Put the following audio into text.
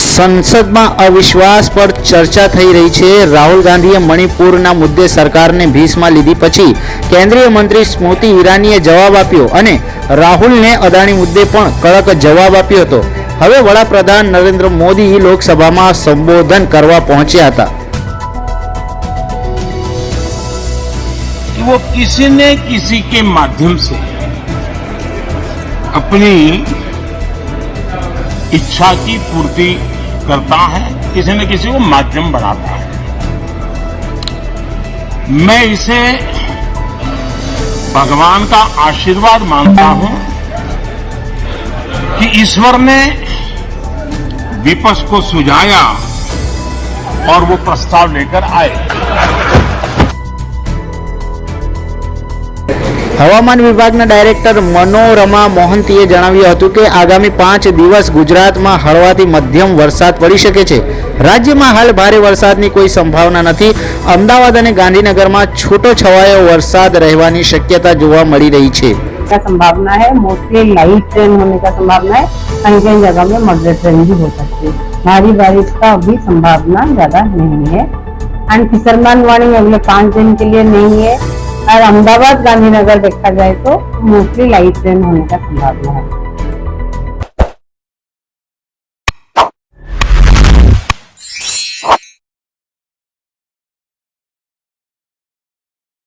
સંસદમાં અવિશ્વાસ પર ચર્ચા થઈ રહી છે. રાહુલ ગાંધીએ મણિપુરના મુદ્દે સરકારને ભીસમાં લીધી પછી કેન્દ્રીય મંત્રી સ્મૃતિ ઈરાનીએ જવાબ આપ્યો અને રાહુલને અદાણી મુદ્દે પણ કડક જવાબ આપ્યો હતો. હવે વડાપ્રધાન નરેન્દ્ર મોદી લોકસભામાં સંબોધન કરવા પહોંચ્યા હતા. कि वो किसी ने किसी के माध्यम से अपनी इच्छा की पूर्ति करता है, किसी न किसी को माध्यम बनाता है। मैं इसे भगवान का आशीर्वाद मानता हूँ कि ईश्वर ने विपक्ष को सुझाया और वो प्रस्ताव लेकर आए। હવામાન વિભાગના ડાયરેક્ટર મનોરમા મોહંતીએ જણાવ્યું હતું કે આગામી પાંચ દિવસ ગુજરાતમાં હળવાથી મધ્યમ વરસાદ પડી શકે છે રાજ્યમાં હાલ ભારે વરસાદની કોઈ સંભાવના નથી અમદાવાદ અને ગાંધીનગરમાં છૂટો છવાયો વરસાદ રહેવાની શક્યતા જોવા મળી રહી છે का संभावना है मोस्टली लाइट ट्रेन होने का संभावना है कहीं कहीं जगह में मॉडरेट ट्रेन भी हो सकती है भारी बारिश का अभी संभावना ज्यादा नहीं है एंड फिसलमान वार्निंग अगले पाँच दिन के लिए नहीं है और अहमदाबाद गांधीनगर देखा जाए तो मोस्टली लाइट ट्रेन होने का संभावना है